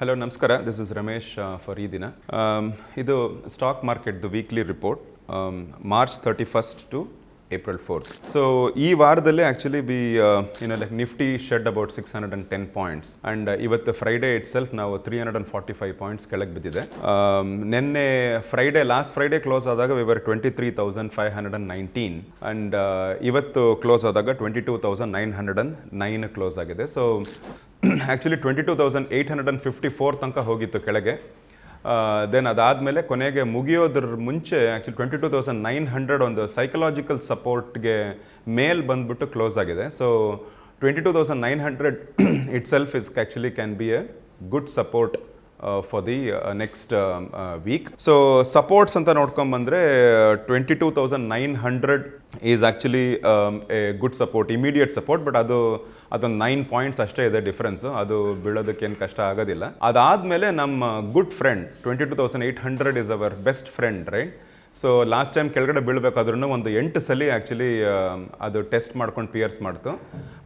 Hello ನಮಸ್ಕಾರ. This is Ramesh for ಈ ದಿನ ಇದು ಸ್ಟಾಕ್ ಮಾರ್ಕೆಟ್ದು weekly report March thirty first to April fourth so ಈ ವಾರದಲ್ಲಿ ಆ್ಯಕ್ಚುಲಿ ಬಿ ಏನೋ like Nifty shed about six hundred and ten points and ಇವತ್ತು ಫ್ರೈಡೇ ಇಟ್ ಸೆಲ್ಫ್ ನಾವು three hundred and forty five points ಕೆಳಗೆ ಬಿದ್ದಿದೆ. ನಿನ್ನೆ Friday last Friday close ಆದಾಗ ವಿವರ್ twenty three thousand five hundred and nineteen and ಇವತ್ತು close ಆದಾಗ twenty two thousand nine hundred and nine close ಆಗಿದೆ. So actually twenty two thousand eight hundred and fifty four ತನಕ ಹೋಗಿತ್ತು ಕೆಳಗೆ. Then ಅದಾದಮೇಲೆ ಕೊನೆಗೆ ಮುಗಿಯೋದ್ರ ಮುಂಚೆ actually twenty two thousand nine hundred ಒಂದು ಸೈಕಲಾಜಿಕಲ್ ಸಪೋರ್ಟ್ಗೆ ಮೇಲ್ ಬಂದ್ಬಿಟ್ಟು ಕ್ಲೋಸ್ ಆಗಿದೆ. So twenty two thousand nine hundred itself is actually can be a good support for the next week so supports ಅಂತ ನೋಡ್ಕೊಂಬಂದರೆ twenty two thousand nine hundred is actually a good support immediate support but ಅದು ಅದೊಂದು nine points ಅಷ್ಟೇ ಇದೆ difference ಅದು ಬೀಳೋದಕ್ಕೇನು ಕಷ್ಟ ಆಗೋದಿಲ್ಲ. ಅದಾದಮೇಲೆ ನಮ್ಮ good friend twenty two thousand eight hundred is our best friend right so last time ಕೆಳಗಡೆ ಬೀಳಬೇಕಾದ್ರೂ ಒಂದು ಎಂಟು ಸಲ ಆ್ಯಕ್ಚುಲಿ ಅದು ಟೆಸ್ಟ್ ಮಾಡ್ಕೊಂಡು ಪಿಯರ್ಸ್ ಮಾಡ್ತು.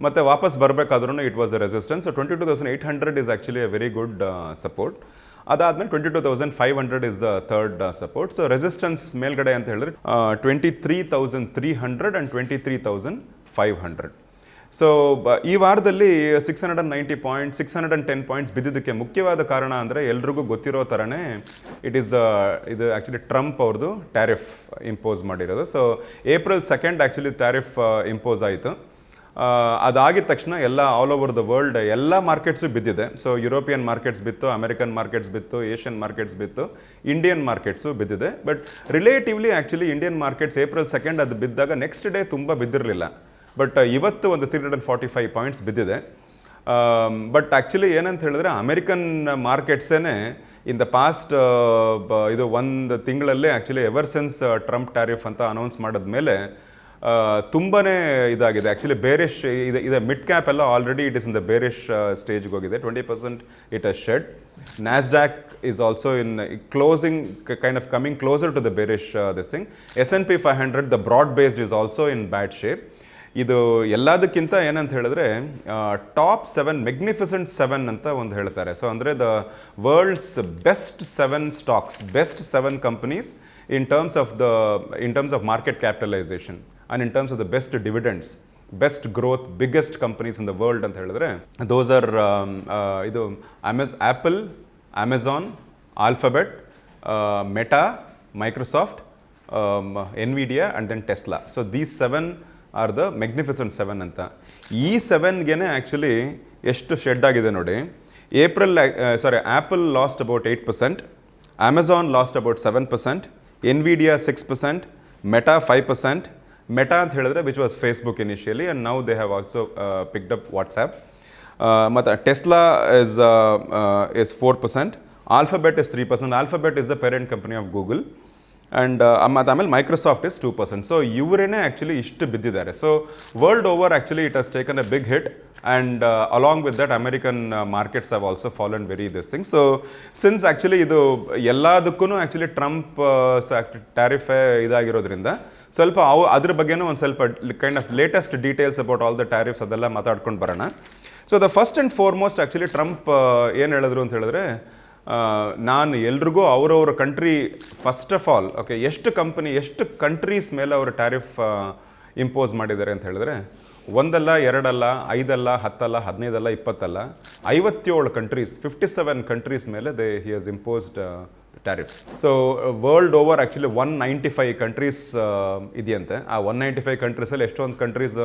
ಮತ್ತು ವಾಪಸ್ ಬರಬೇಕಾದ್ರೂ it was a resistance so twenty two thousand eight hundred is actually a very good support ಅದಾದಮೇಲೆ twenty two thousand five hundred is the third support so resistance ಮೇಲ್ಗಡೆ ಅಂತ ಹೇಳಿದ್ರೆ twenty three thousand three hundred and twenty three thousand five hundred so ಈ ವಾರದಲ್ಲಿ six hundred and ninety point six hundred and ten points ಬಿದ್ದಿದ್ದಕ್ಕೆ ಮುಖ್ಯವಾದ ಕಾರಣ ಅಂದರೆ ಎಲ್ರಿಗೂ ಗೊತ್ತಿರೋ ಥರನೇ ಇಟ್ ಈಸ್ ದ ಇದು ಆ್ಯಕ್ಚುಲಿ ಟ್ರಂಪ್ ಅವ್ರದ್ದು ಟ್ಯಾರಿಫ್ ಇಂಪೋಸ್ ಮಾಡಿರೋದು. So April second actually tariff impose ಆಯಿತು. ಅದಾಗಿದ ತಕ್ಷಣ ಎಲ್ಲ ಆಲ್ ಓವರ್ ದ ವರ್ಲ್ಡ್ ಎಲ್ಲ ಮಾರ್ಕೆಟ್ಸು ಬಿದ್ದಿದೆ. ಸೊ ಯುರೋಪಿಯನ್ ಮಾರ್ಕೆಟ್ಸ್ ಬಿತ್ತು ಅಮೆರಿಕನ್ ಮಾರ್ಕೆಟ್ಸ್ ಬಿತ್ತು ಏಷ್ಯನ್ ಮಾರ್ಕೆಟ್ಸ್ ಬಿತ್ತು ಇಂಡಿಯನ್ ಮಾರ್ಕೆಟ್ಸು ಬಿದ್ದಿದೆ. But relatively actually Indian markets April second ಅದು ಬಿದ್ದಾಗ ನೆಕ್ಸ್ಟ್ ಡೇ ತುಂಬ ಬಿದ್ದಿರಲಿಲ್ಲ. ಬಟ್ ಇವತ್ತು ಒಂದು three hundred forty five points ಬಿದ್ದಿದೆ ಬಟ್ ಆ್ಯಕ್ಚುಲಿ ಏನಂತ ಹೇಳಿದ್ರೆ ಅಮೆರಿಕನ್ ಮಾರ್ಕೆಟ್ಸೇ ಇನ್ ದ ಪಾಸ್ಟ್ ಇದು ಒಂದು ತಿಂಗಳಲ್ಲೇ actually ever since Trump tariff ಅಂತ ಅನೌನ್ಸ್ ಮಾಡಿದ್ಮೇಲೆ ತುಂಬಾ ಇದಾಗಿದೆ. ಆ್ಯಕ್ಚುಲಿ ಬೇರಿಶ್ ಇದೆ ಇದೆ ಮಿಡ್ ಕ್ಯಾಪ್ ಎಲ್ಲ already it is in the bearish ಸ್ಟೇಜ್ಗೆ ಹೋಗಿದೆ. Twenty percent it has shed Nasdaq is also in closing kind of coming closer to the bearish this thing S N P five hundred the broad based is also in bad shape ಇದು ಎಲ್ಲದಕ್ಕಿಂತ ಏನಂತ ಹೇಳಿದ್ರೆ top seven magnificent seven ಅಂತ ಒಂದು ಹೇಳ್ತಾರೆ. So ಅಂದರೆ the world's best seven stocks, best seven companies in terms of the, in terms of market capitalisation and in terms of the best dividends, best growth, biggest companies in the world ಅಂತ ಹೇಳಿದ್ರೆ those are ಇದು ಅಮೆಝ್ Apple Amazon Alphabet Meta, Microsoft Nvidia and then Tesla. So these seven are the magnificent seven ಅಂತ. ಈ ಸೆವೆನ್ಗೆ actually ಎಷ್ಟು shed ಆಗಿದೆ ನೋಡಿ. April sorry Apple lost about eight percent Amazon lost about seven percent Nvidia six percent Meta five percent Meta ಅಂತ ಹೇಳಿದ್ರೆ which was Facebook initially and now they have also picked up WhatsApp ಮತ್ತು Tesla is is four percent Alphabet is three percent Alphabet is the parent company of Google and ಆಮೇಲೆ Microsoft is two percent so ಇವರೇನೆ actually ಇಷ್ಟು ಬಿದ್ದಿದ್ದಾರೆ. So world over actually it has taken a big hit and along with that American markets have also fallen very this thing so since actually ಇದು ಎಲ್ಲದಕ್ಕೂ ಆ್ಯಕ್ಚುಲಿ Trump tariff ಇದಾಗಿರೋದ್ರಿಂದ ಸ್ವಲ್ಪ ಅವು, ಅದ್ರ ಬಗ್ಗೆನೂ ಒಂದು ಸ್ವಲ್ಪ kind of latest details about all the tariffs ಅದೆಲ್ಲ ಮಾತಾಡ್ಕೊಂಡು ಬರೋಣ. So the first and foremost actually Trump ಏನು ಹೇಳಿದ್ರು ಅಂತ ಹೇಳಿದ್ರೆ ನಾನು ಎಲ್ರಿಗೂ ಅವರವ್ರ country first of all okay ಎಷ್ಟು ಕಂಪ್ನಿ ಎಷ್ಟು ಕಂಟ್ರೀಸ್ ಮೇಲೆ ಅವರು ಟ್ಯಾರಿಫ್ ಇಂಪೋಸ್ ಮಾಡಿದ್ದಾರೆ ಅಂತ ಹೇಳಿದ್ರೆ, ಒಂದಲ್ಲ, ಎರಡಲ್ಲ, ಐದಲ್ಲ, ಹತ್ತಲ್ಲ, ಹದಿನೈದಲ್ಲ, ಇಪ್ಪತ್ತಲ್ಲ, ಐವತ್ತೇಳು ಕಂಟ್ರೀಸ್ ಫಿಫ್ಟಿ ಸೆವೆನ್ ಕಂಟ್ರೀಸ್ ಮೇಲೆ they he has imposed tariffs so world over actually one ninety five countries ಇದೆಯಂತೆ. ಆ ಒನ್ ನೈಂಟಿ ಫೈವ್ ಕಂಟ್ರೀಸಲ್ಲಿ ಎಷ್ಟೊಂದು ಕಂಟ್ರೀಸ್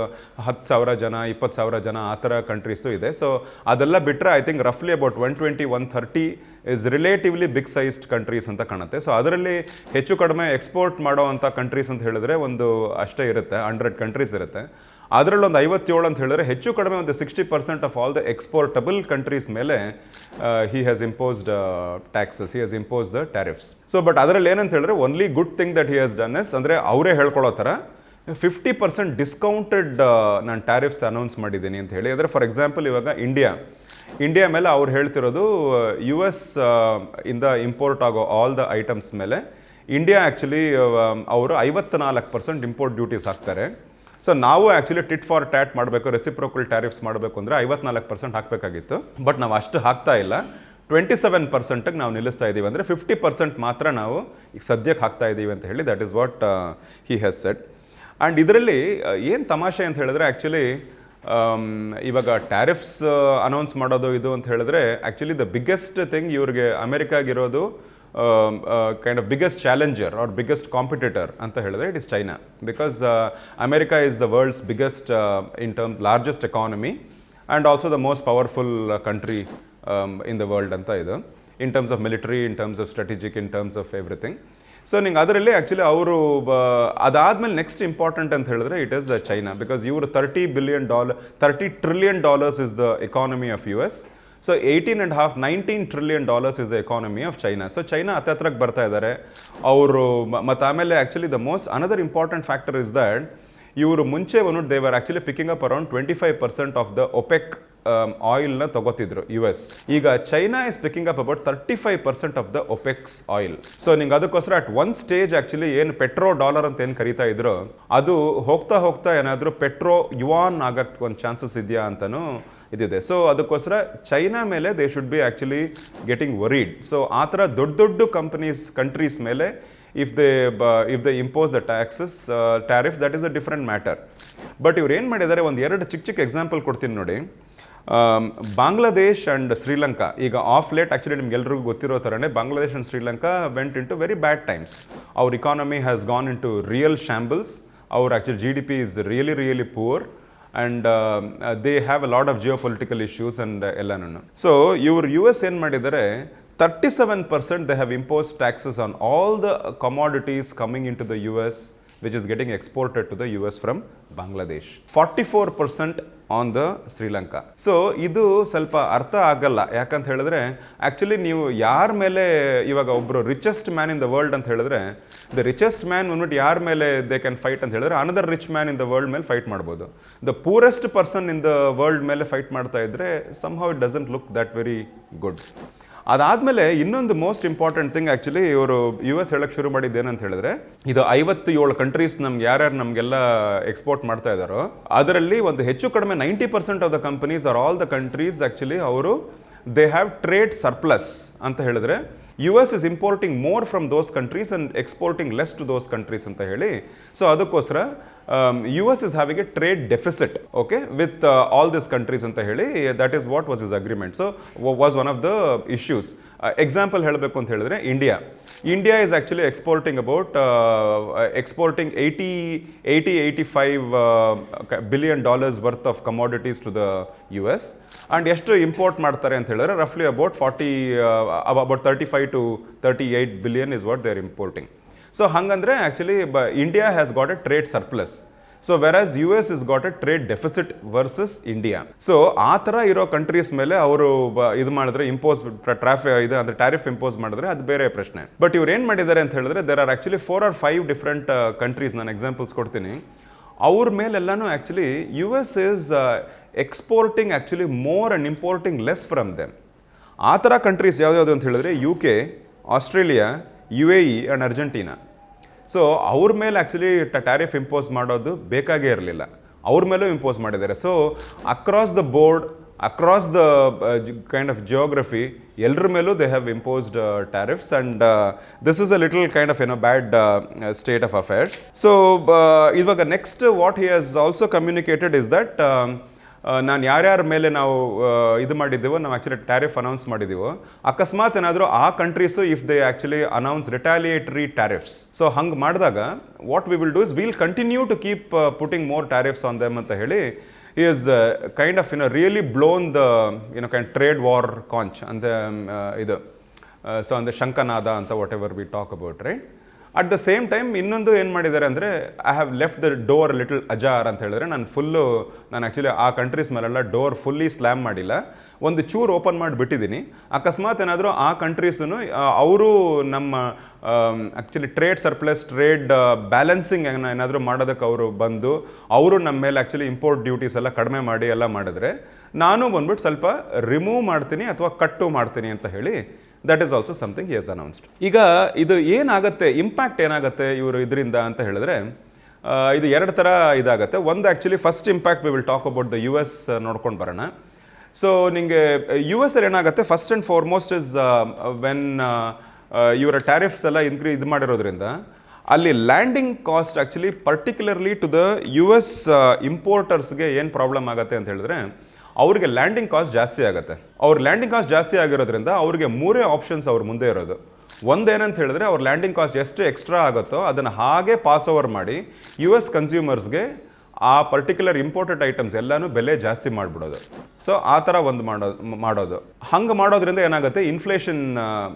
ಹತ್ತು ಸಾವಿರ ಜನ, ಇಪ್ಪತ್ತು ಸಾವಿರ ಜನ ಆ ಥರ ಕಂಟ್ರೀಸು ಇದೆ. ಸೊ ಅದೆಲ್ಲ ಬಿಟ್ಟರೆ I think ರಫ್ಲಿ about one twenty one thirty is relatively big sized countries ಅಂತ ಕಾಣುತ್ತೆ. ಸೊ ಅದರಲ್ಲಿ ಹೆಚ್ಚು ಕಡಿಮೆ ಎಕ್ಸ್ಪೋರ್ಟ್ ಮಾಡೋ ಅಂಥ ಕಂಟ್ರೀಸ್ ಅಂತ ಹೇಳಿದ್ರೆ ಒಂದು ಅಷ್ಟೇ ಇರುತ್ತೆ ಹಂಡ್ರೆಡ್ ಕಂಟ್ರೀಸ್ ಇರುತ್ತೆ. ಅದರಲ್ಲಿ ಒಂದು ಐವತ್ತೇಳು ಅಂತ ಹೇಳಿದ್ರೆ ಹೆಚ್ಚು ಕಡಿಮೆ ಒಂದು sixty percent of all the exportable countries ಮೇಲೆ he has imposed taxes he has impose the tariffs so but ಅದರಲ್ಲಿ ಏನಂತ ಹೇಳಿದ್ರೆ only good thing that he has done is ಅಂದರೆ ಅವರೇ ಹೇಳ್ಕೊಳ್ಳೋ ಥರ ಫಿಫ್ಟಿ ಪರ್ಸೆಂಟ್ ಡಿಸ್ಕೌಂಟೆಡ್ ನಾನು ಟ್ಯಾರಿಫ್ಸ್ ಅನೌನ್ಸ್ ಮಾಡಿದ್ದೀನಿ ಅಂತ ಹೇಳಿ. ಅಂದರೆ ಫಾರ್ ಎಕ್ಸಾಂಪಲ್ ಇವಾಗ ಇಂಡಿಯಾ ಇಂಡಿಯಾ ಮೇಲೆ ಅವ್ರು ಹೇಳ್ತಿರೋದು ಯು ಎಸ್ ಇಂದ ಇಂಪೋರ್ಟ್ ಆಗೋ ಆಲ್ ದ ಐಟಮ್ಸ್ ಮೇಲೆ. ಇಂಡಿಯಾ ಆ್ಯಕ್ಚುಲಿ ಅವರು ಐವತ್ನಾಲ್ಕು ಪರ್ಸೆಂಟ್ ಇಂಪೋರ್ಟ್ ಡ್ಯೂಟೀಸ್ ಹಾಕ್ತಾರೆ. ಸೊ ನಾವು ಆ್ಯಕ್ಚುಲಿ ಟಿಟ್ ಫಾರ್ ಟ್ಯಾಟ್ ಮಾಡಬೇಕು ರೆಸಿಪ್ರೋಕಲ್ ಟ್ಯಾರಿಫ್ಸ್ ಮಾಡಬೇಕು ಅಂದರೆ ಐವತ್ನಾಲ್ಕು ಪರ್ಸೆಂಟ್ ಹಾಕಬೇಕಾಗಿತ್ತು. ಬಟ್ ನಾವು ಅಷ್ಟು ಹಾಕ್ತಾ ಇಲ್ಲ. ಟ್ವೆಂಟಿ ಸೆವೆನ್ ಪರ್ಸೆಂಟಿಗೆ ನಾವು ನಿಲ್ಲಿಸ್ತಾ ಇದ್ದೀವಿ ಅಂದರೆ ಫಿಫ್ಟಿ ಪರ್ಸೆಂಟ್ ಮಾತ್ರ ನಾವು ಈಗ ಸದ್ಯಕ್ಕೆ ಹಾಕ್ತಾ ಇದ್ದೀವಿ ಅಂತ ಹೇಳಿ that is what he has set and ಇದರಲ್ಲಿ ಏನು ತಮಾಷೆ ಅಂತ ಹೇಳಿದ್ರೆ ಆ್ಯಕ್ಚುಲಿ ಇವಾಗ ಟ್ಯಾರಿಫ್ಸ್ ಅನೌನ್ಸ್ ಮಾಡೋದು ಇದು ಅಂತ ಹೇಳಿದ್ರೆ ಆ್ಯಕ್ಚುಲಿ ದ ಬಿಗ್ಗೆಸ್ಟ್ ಥಿಂಗ್ ಇವ್ರಿಗೆ ಅಮೆರಿಕಾಗಿರೋದು kind of biggest challenger or biggest competitor ಅಂತ ಹೇಳಿದ್ರೆ it is China because America is the world's biggest in terms largest economy and also the most powerful country in the world ಅಂತ ಇದು. In terms of military in terms of strategic in terms of everything so ನಿಂಗೆ ಅದರಲ್ಲಿ actually ಅವರು ಅದಾದಮೇಲೆ next important ಅಂತ ಹೇಳಿದ್ರೆ it is China because ಇವರು thirty billion dollar thirty trillion dollars is the economy of U S so eighteen and half nineteen trillion dollars is the economy of China so China ಹತ್ತತ್ರಕ್ಕೆ ಬರ್ತಾ ಇದ್ದಾರೆ ಅವರು ಮತ್ತು ಆಮೇಲೆ actually the most another important factor is that ಇವರು ಮುಂಚೆ ಒಂದು they were actually picking up around twenty five percent of the OPEC ಆಯಿಲ್ನ um, ತಗೋತಿದ್ರು U S ಈಗ China is picking up about thirty five percent of the OPEC's oil so ನಿಂಗೆ ಅದಕ್ಕೋಸ್ಕರ at one stage actually ಏನು petro dollar ಅಂತ ಏನು ಕರಿತಾ ಇದ್ರು ಅದು ಹೋಗ್ತಾ ಹೋಗ್ತಾ ಏನಾದರೂ ಪೆಟ್ರೋ ಯುವಾನ್ ಆಗಕ್ಕೆ ಒಂದು ಚಾನ್ಸಸ್ ಇದೆಯಾ ಅಂತಲೂ ಇದಿದೆ. ಸೊ ಅದಕ್ಕೋಸ್ಕರ ಚೈನಾ ಮೇಲೆ they should be actually getting worried so ಆ ಥರ ದೊಡ್ಡ ದೊಡ್ಡ ಕಂಪನೀಸ್ ಕಂಟ್ರೀಸ್ ಮೇಲೆ if they if they impose the taxes tariff that is a different matter but ಇವ್ರು ಏನು ಮಾಡಿದ್ದಾರೆ ಒಂದು ಎರಡು ಚಿಕ್ಕ ಚಿಕ್ಕ ಎಕ್ಸಾಂಪಲ್ ಕೊಡ್ತೀನಿ ನೋಡಿ. ಬಾಂಗ್ಲಾದೇಶ್ ಆ್ಯಂಡ್ ಶ್ರೀಲಂಕಾ, ಈಗ ಆಫ್ ಲೇಟ್ ಆ್ಯಕ್ಚುಲಿ ನಿಮ್ಗೆಲ್ರಿಗೂ ಗೊತ್ತಿರೋ ಥರನೇ Bangladesh and Sri Lanka went into very bad times ಅವ್ರ economy has gone into real shambles ಅವ್ರ actually G D P is really really poor and they have a lot of geopolitical issues and ಎಲ್ಲನೂ so ಇವರು U S ಏನು ಮಾಡಿದ್ದಾರೆ? Thirty seven percent they have imposed taxes on all the commodities coming in to the U S which is getting to the U S from Bangladesh forty four percent on the Sri so ಇದು ಸ್ವಲ್ಪ ಅರ್ಥ ಆಗಲ್ಲ. ಯಾಕಂತ ಹೇಳಿದ್ರೆ actually ನೀವು ಯಾರ ಮೇಲೆ ಇವಾಗ ಒಬ್ಬರು richest man in the world ಅಂತ ಹೇಳಿದ್ರೆ ದ ರಿಚೆಸ್ಟ್ ಮ್ಯಾನ್ ಬಂದ್ಬಿಟ್ಟು ಯಾರ ಮೇಲೆ ದೇ ಕ್ಯಾನ್ ಫೈಟ್ ಅಂತ ಹೇಳಿದ್ರೆ another rich man in the world ಮೇಲೆ ಫೈಟ್ ಮಾಡ್ಬೋದು. The poorest person in the world ಮೇಲೆ ಫೈಟ್ ಮಾಡ್ತಾ ಇದ್ರೆ somehow it doesn't look that very good ಅದಾದಮೇಲೆ ಇನ್ನೊಂದು ಮೋಸ್ಟ್ ಇಂಪಾರ್ಟೆಂಟ್ ಥಿಂಗ್ ಆ್ಯಕ್ಚುಲಿ ಇವರು ಯು ಎಸ್ ಹೇಳಕ್ಕೆ ಶುರು ಮಾಡಿದ್ದು ಏನಂತ ಹೇಳಿದ್ರೆ, ಇದು ಐವತ್ತು ಏಳು ಕಂಟ್ರೀಸ್ ನಮ್ಗೆ ಯಾರ್ಯಾರು ನಮಗೆಲ್ಲ ಎಕ್ಸ್ಪೋರ್ಟ್ ಮಾಡ್ತಾ ಇದ್ದಾರೋ ಅದರಲ್ಲಿ ಒಂದು ಹೆಚ್ಚು ಕಡಿಮೆ ninety percent of the companies or all the countries actually ಅವರು ದೇ ಹ್ಯಾವ್ ಟ್ರೇಡ್ ಸರ್ಪ್ಲಸ್ ಅಂತ ಹೇಳಿದ್ರೆ U S is importing more from those countries and exporting less to those countries ಅಂತ ಹೇಳಿ ಸೊ ಅದಕ್ಕೋಸ್ಕರ U S is having a trade deficit okay with all this countries ಅಂತ ಹೇಳಿ that is what was is agreement so was one of the issues example ಹೇಳಬೇಕು ಅಂತ ಹೇಳಿದ್ರೆ India India is actually exporting about exporting eighty eighty eighty five billion dollars worth of commodities to the U S and ಎಷ್ಟು import ಮಾಡ್ತಾರೆ ಅಂತ ಹೇಳಿದ್ರೆ ರಫ್ಲಿ about forty about thirty five to thirty eight billion is what they are importing so ಹಂಗಂದ್ರೆ actually ಬ India has got a trade surplus so whereas U S is got a trade deficit versus India so ಆ ಥರ ಇರೋ countries ಮೇಲೆ ಅವರು ಇದು ಮಾಡಿದ್ರೆ impose trophy ಇದು ಅಂದರೆ ಟ್ಯಾರಿಫ್ ಇಂಪೋಸ್ ಮಾಡಿದ್ರೆ ಅದು ಬೇರೆ ಪ್ರಶ್ನೆ. ಬಟ್ ಇವ್ರು ಏನು ಮಾಡಿದ್ದಾರೆ ಅಂತ ಹೇಳಿದ್ರೆ there are actually four or five different countries ನಾನು ಎಕ್ಸಾಂಪಲ್ಸ್ ಕೊಡ್ತೀನಿ. ಅವ್ರ ಮೇಲೆಲ್ಲನೂ actually U S is exporting actually more and importing less from them ಆ ಥರ ಕಂಟ್ರೀಸ್ ಯಾವ್ದು ಅಂತ ಹೇಳಿದ್ರೆ U K Australia U A E and Argentina. So ಅವ್ರ ಮೇಲೆ ಆ್ಯಕ್ಚುಲಿ ಟ್ಯಾರಿಫ್ ಇಂಪೋಸ್ ಮಾಡೋದು ಬೇಕಾಗೇ ಇರಲಿಲ್ಲ. ಅವ್ರ ಮೇಲೂ ಇಂಪೋಸ್ ಮಾಡಿದ್ದಾರೆ. So across the board across the kind of geography ಎಲ್ಲರ ಮೇಲೂ they have imposed tariffs and this is a little kind of ಏನೋ bad state of affairs so ಇವಾಗ next what he has also communicated is that ನಾನು ಯಾರ್ಯಾರ ಮೇಲೆ ನಾವು ಇದು ಮಾಡಿದ್ದೀವೋ, ನಾವು ಆ್ಯಕ್ಚುಲಿ ಟ್ಯಾರಿಫ್ ಅನೌನ್ಸ್ ಮಾಡಿದ್ದೀವೋ, ಅಕಸ್ಮಾತ್ ಏನಾದರೂ ಆ countries if they actually announce retaliatory tariffs so ಹಂಗೆ ಮಾಡಿದಾಗ what we will do is will continue to keep putting more tariffs on them ಅಂತ ಹೇಳಿ is kind of in really blown the ಏನೋ kind trade war ಕಾಂಚ್ ಅಂದ ಇದು so ಅಂದರೆ ಶಂಕನಾದ ಅಂತ whatever we talk about right at the same time ಇನ್ನೊಂದು ಏನು ಮಾಡಿದ್ದಾರೆ ಅಂದರೆ I have left the door little ajar ಅಂತ ಹೇಳಿದ್ರೆ, ನಾನು ಫುಲ್ಲು ನಾನು ಆ್ಯಕ್ಚುಲಿ ಆ ಕಂಟ್ರೀಸ್ ಮೇಲೆಲ್ಲ ಡೋರ್ ಫುಲ್ಲಿ ಸ್ಲ್ಯಾಮ್ ಮಾಡಿಲ್ಲ. ಒಂದು ಚೂರು ಓಪನ್ ಮಾಡಿ ಬಿಟ್ಟಿದ್ದೀನಿ. ಅಕಸ್ಮಾತ್ ಏನಾದರೂ ಆ ಕಂಟ್ರೀಸೂ ಅವರು ನಮ್ಮ actually trade surplus trade balancing ಏನಾದರೂ ಮಾಡೋದಕ್ಕೆ ಅವರು ಬಂದು, ಅವರು ನಮ್ಮ ಮೇಲೆ ಆ್ಯಕ್ಚುಲಿ ಇಂಪೋರ್ಟ್ ಡ್ಯೂಟೀಸ್ ಎಲ್ಲ ಕಡಿಮೆ ಮಾಡಿ ಎಲ್ಲ ಮಾಡಿದ್ರೆ, ನಾನು ಬಂದ್ಬಿಟ್ಟು ಸ್ವಲ್ಪ ರಿಮೂವ್ ಮಾಡ್ತೀನಿ ಅಥವಾ ಕಟ್ಟು ಮಾಡ್ತೀನಿ ಅಂತ ಹೇಳಿ that is also something is announced ಈಗ ಇದು ಏನಾಗುತ್ತೆ ಇಂಪ್ಯಾಕ್ಟ್ ಏನಾಗುತ್ತೆ ಇವರು ಇದರಿಂದ ಅಂತ ಹೇಳಿದ್ರೆ ಇದು ಎರಡು ಥರ ಇದಾಗುತ್ತೆ. ಒಂದು actually first impact we will talk about the U S ನೋಡ್ಕೊಂಡು ಬರೋಣ. ಸೊ ನಿಮಗೆ ಯು ಎಸ್ ಅಲ್ಲಿ ಏನಾಗುತ್ತೆ first and foremost is when ಇವರ ಟ್ಯಾರಿಫ್ಸ್ ಎಲ್ಲ ಇನ್ಕ್ರೀ ಇದು ಮಾಡಿರೋದ್ರಿಂದ, ಅಲ್ಲಿ landing cost actually particularly to the U S ಇಂಪೋರ್ಟರ್ಸ್ಗೆ ಏನು ಪ್ರಾಬ್ಲಮ್ ಆಗುತ್ತೆ ಅಂತ ಹೇಳಿದ್ರೆ ಅವ್ರಿಗೆ ಲ್ಯಾಂಡಿಂಗ್ ಕಾಸ್ಟ್ ಜಾಸ್ತಿ ಆಗುತ್ತೆ. ಅವ್ರ ಲ್ಯಾಂಡಿಂಗ್ ಕಾಸ್ಟ್ ಜಾಸ್ತಿ ಆಗಿರೋದ್ರಿಂದ ಅವ್ರಿಗೆ ಮೂರೇ ಆಪ್ಷನ್ಸ್ ಅವ್ರ ಮುಂದೆ ಇರೋದು. ಒಂದೇನಂತ ಹೇಳಿದ್ರೆ ಅವ್ರ ಲ್ಯಾಂಡಿಂಗ್ ಕಾಸ್ಟ್ ಎಷ್ಟು ಎಕ್ಸ್ಟ್ರಾ ಆಗುತ್ತೋ ಅದನ್ನು ಹಾಗೆ ಪಾಸ್ ಓವರ್ ಮಾಡಿ ಯು ಎಸ್ ಕನ್ಸ್ಯೂಮರ್ಸ್ಗೆ ಆ ಪರ್ಟಿಕ್ಯುಲರ್ ಇಂಪೋರ್ಟೆಡ್ ಐಟಮ್ಸ್ ಎಲ್ಲನೂ ಬೆಲೆ ಜಾಸ್ತಿ ಮಾಡಿಬಿಡೋದು. ಸೊ ಆ ಥರ ಒಂದು ಮಾಡೋದು ಮಾಡೋದು. ಹಂಗೆ ಮಾಡೋದ್ರಿಂದ ಏನಾಗುತ್ತೆ? ಇನ್ಫ್ಲೇಷನ್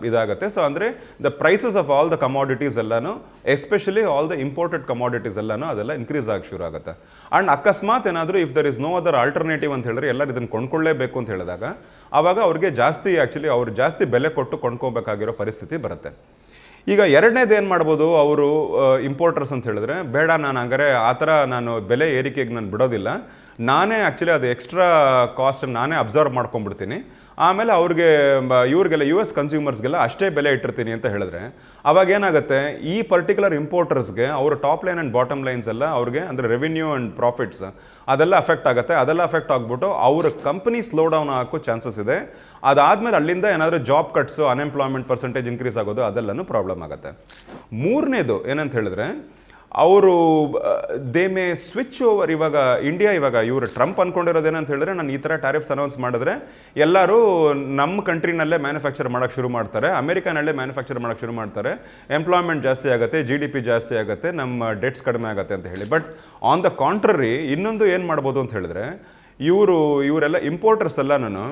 ಇದಾಗುತ್ತೆ. ಸೊ ಅಂದರೆ the prices of all the commodities ಎಲ್ಲನೂ especially all the imported commodities ಎಲ್ಲನೂ ಅದೆಲ್ಲ ಇನ್ಕ್ರೀಸ್ ಆಗಿ ಶುರು ಆಗುತ್ತೆ. ಆ್ಯಂಡ್ ಅಕಸ್ಮಾತ್ ಏನಾದರೂ if there is no other alternative ಅಂತ ಹೇಳಿದ್ರೆ ಎಲ್ಲರೂ ಇದನ್ನು ಕೊಂಡ್ಕೊಳ್ಳೇಬೇಕು ಅಂತ ಹೇಳಿದಾಗ ಆವಾಗ ಅವ್ರಿಗೆ ಜಾಸ್ತಿ ಆ್ಯಕ್ಚುಲಿ ಅವ್ರು ಜಾಸ್ತಿ ಬೆಲೆ ಕೊಟ್ಟು ಕೊಂಡ್ಕೋಬೇಕಾಗಿರೋ ಪರಿಸ್ಥಿತಿ ಬರುತ್ತೆ. ಈಗ ಎರಡನೇದು ಏನು ಮಾಡ್ಬೋದು? ಅವರು ಇಂಪೋರ್ಟರ್ಸ್ ಅಂತ ಹೇಳಿದ್ರೆ, ಬೇಡ ನಾನು ಹಂಗಾರೆ ಆ ಥರ ನಾನು ಬೆಲೆ ಏರಿಕೆಗೆ ನಾನು ಬಿಡೋದಿಲ್ಲ. ನಾನೇ ಆ್ಯಕ್ಚುಲಿ ಅದು ಎಕ್ಸ್ಟ್ರಾ ಕಾಸ್ಟ್ ನಾನೇ ಅಬ್ಸರ್ವ್ ಮಾಡ್ಕೊಂಡ್ಬಿಡ್ತೀನಿ. ಆಮೇಲೆ ಅವ್ರಿಗೆ ಇವ್ರಿಗೆಲ್ಲ ಯು ಎಸ್ ಕನ್ಸ್ಯೂಮರ್ಸ್ಗೆಲ್ಲ ಅಷ್ಟೇ ಬೆಲೆ ಇಟ್ಟಿರ್ತೀನಿ ಅಂತ ಹೇಳಿದ್ರೆ, ಅವಾಗ ಏನಾಗುತ್ತೆ, ಈ ಪರ್ಟಿಕ್ಯುಲರ್ ಇಂಪೋರ್ಟರ್ಸ್ಗೆ ಅವರ top line and bottom lines ಎಲ್ಲ ಅವ್ರಿಗೆ ಅಂದರೆ ರೆವಿನ್ಯೂ ಆ್ಯಂಡ್ ಪ್ರಾಫಿಟ್ಸ್ ಅದೆಲ್ಲ ಅಫೆಕ್ಟ್ ಆಗುತ್ತೆ. ಅದೆಲ್ಲ ಅಫೆಕ್ಟ್ ಆಗಿಬಿಟ್ಟು ಅವ್ರ ಕಂಪ್ನಿ ಸ್ಲೋ ಡೌನ್ ಹಾಕೋ ಚಾನ್ಸಸ್ ಇದೆ. ಅದಾದಮೇಲೆ ಅಲ್ಲಿಂದ ಏನಾದರೂ job cuts unemployment percentage increase ಆಗೋದು ಅದೆಲ್ಲನೂ ಪ್ರಾಬ್ಲಮ್ ಆಗುತ್ತೆ. ಮೂರನೇದು ಏನಂತ ಹೇಳಿದ್ರೆ ಅವರು ದೇ ಮೇ ಸ್ವಿಚ್ ಓವರ್ ಇವಾಗ ಇಂಡಿಯಾ ಇವಾಗ, ಇವರು ಟ್ರಂಪ್ ಅಂದ್ಕೊಂಡಿರೋದೇನಂತ ಹೇಳಿದ್ರೆ ನಾನು ಈ ಥರ ಟ್ಯಾರಿಫ್ಸ್ ಅನೌನ್ಸ್ ಮಾಡಿದ್ರೆ ಎಲ್ಲರೂ ನಮ್ಮ ಕಂಟ್ರಿನಲ್ಲೇ ಮ್ಯಾನುಫ್ಯಾಕ್ಚರ್ ಮಾಡೋಕ್ಕೆ ಶುರು ಮಾಡ್ತಾರೆ, ಅಮೆರಿಕಾನಲ್ಲೇ ಮ್ಯಾನುಫ್ಯಾಕ್ಚರ್ ಮಾಡೋಕ್ಕೆ ಶುರು ಮಾಡ್ತಾರೆ ಎಂಪ್ಲಾಯ್ಮೆಂಟ್ ಜಾಸ್ತಿ ಆಗುತ್ತೆ ಜಿ ಡಿ ಪಿ ಜಾಸ್ತಿ ಆಗುತ್ತೆ, ನಮ್ಮ ಡೆಟ್ಸ್ ಕಡಿಮೆ ಆಗುತ್ತೆ ಅಂತ ಹೇಳಿ. ಬಟ್ ಆನ್ ದ ಕಾಂಟ್ರರಿ ಇನ್ನೊಂದು ಏನು ಮಾಡ್ಬೋದು ಅಂತ ಹೇಳಿದ್ರೆ, ಇವರು, ಇವರೆಲ್ಲ ಇಂಪೋರ್ಟರ್ಸ್ ಎಲ್ಲ ನಾನು